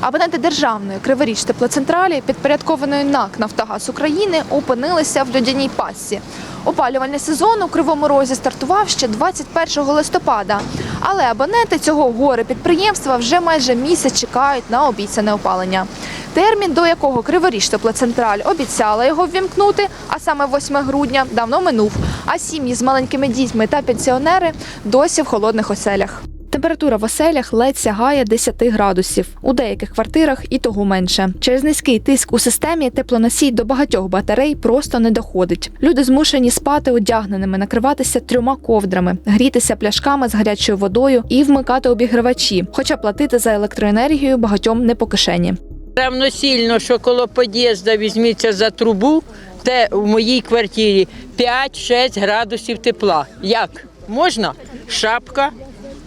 Абоненти державної Криворіч теплоцентралі, підпорядкованої НАК Нафтогаз України, опинилися в льодяній пастці. Опалювальний сезон у Кривому Розі стартував ще 21 листопада. Але абоненти цього горе підприємства вже майже місяць чекають на обіцяне опалення. Термін, до якого Криворіж теплоцентраль обіцяла його ввімкнути, а саме 8 грудня, давно минув. А сім'ї з маленькими дітьми та пенсіонери досі в холодних оселях. Температура в оселях ледь сягає 10 градусів. У деяких квартирах і того менше. Через низький тиск у системі теплоносій до багатьох батарей просто не доходить. Люди змушені спати одягненими, накриватися трьома ковдрами, грітися пляшками з гарячою водою і вмикати обігрівачі, хоча платити за електроенергію багатьом не по кишені. Равносильно, що коло під'їзду візьміться за трубу, те в моїй квартирі 5-6 градусів тепла. Як? Можна? Шапка,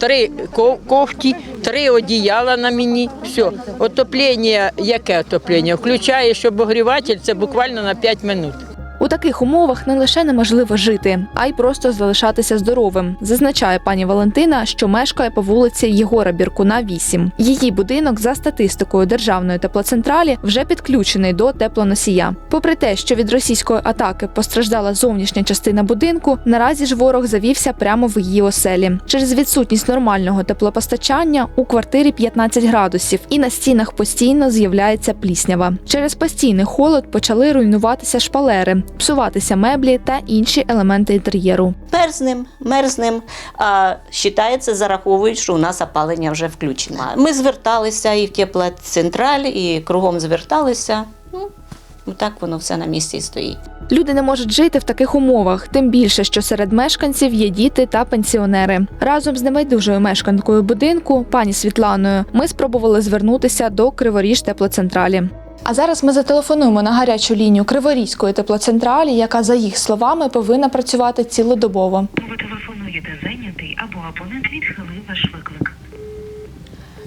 три ко- кофті, три одіяла на мені. Все. Отоплення, яке отоплення? Включаєш обогріватель, це буквально на 5 минут. У таких умовах не лише неможливо жити, а й просто залишатися здоровим, зазначає пані Валентина, що мешкає по вулиці Єгора Біркуна, 8. Її будинок за статистикою державної теплоцентралі вже підключений до теплоносія. Попри те, що від російської атаки постраждала зовнішня частина будинку, наразі ж ворог завівся прямо в її оселі. Через відсутність нормального теплопостачання у квартирі 15 градусів, і на стінах постійно з'являється пліснява. Через постійний холод почали руйнуватися шпалери, псуватися меблі та інші елементи інтер'єру. мерзнем, мерзнем, а вважається, зараховують, що у нас опалення вже включено. Ми зверталися і в теплоцентраль, і кругом зверталися. Ну, так воно все на місці і стоїть. Люди не можуть жити в таких умовах, тим більше, що серед мешканців є діти та пенсіонери. Разом з небайдужою мешканкою будинку, пані Світланою, ми спробували звернутися до Криворіж теплоцентралі. А зараз ми зателефонуємо на гарячу лінію Криворізької теплоцентралі, яка, за їх словами, повинна працювати цілодобово. Ви телефонуєте зайнятий або абонент відхилив ваш виклик.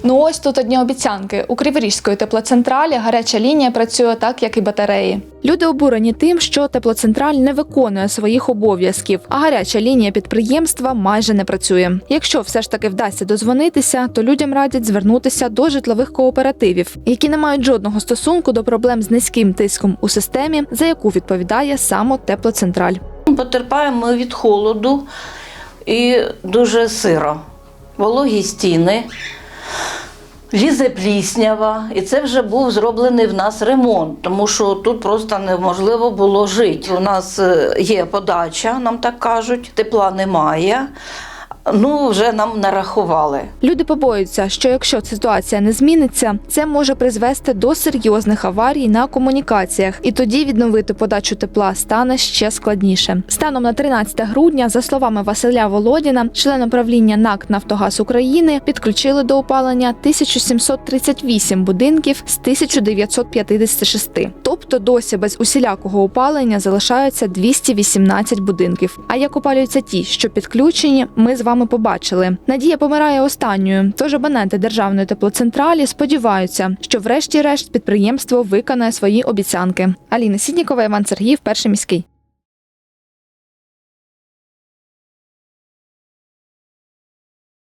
Ну ось тут одні обіцянки. У Криворізької теплоцентралі гаряча лінія працює так, як і батареї. Люди обурені тим, що теплоцентраль не виконує своїх обов'язків, а гаряча лінія підприємства майже не працює. Якщо все ж таки вдасться дозвонитися, то людям радять звернутися до житлових кооперативів, які не мають жодного стосунку до проблем з низьким тиском у системі, за яку відповідає саме теплоцентраль. Потерпаємо ми від холоду і дуже сиро. Вологі стіни, лізе пліснява. І це вже був зроблений в нас ремонт, тому що тут просто неможливо було жити. У нас е, є подача, нам так кажуть, тепла немає. Ну, вже нам нарахували. Люди побоюються, що якщо ситуація не зміниться, це може призвести до серйозних аварій на комунікаціях, і тоді відновити подачу тепла стане ще складніше. Станом на 13 грудня, за словами Василя Володіна, члена правління НАК Нафтогаз України, підключили до опалення 1738 будинків з 1956. Тобто досі без усілякого опалення залишаються 218 будинків. А як опалюються ті, що підключені, ми з вами побачили. Надія помирає останньою. Тож абоненти державної теплоцентралі сподіваються, що врешті-решт підприємство виконає свої обіцянки. Аліна Сіднікова, Іван Сергіїв, перший міський.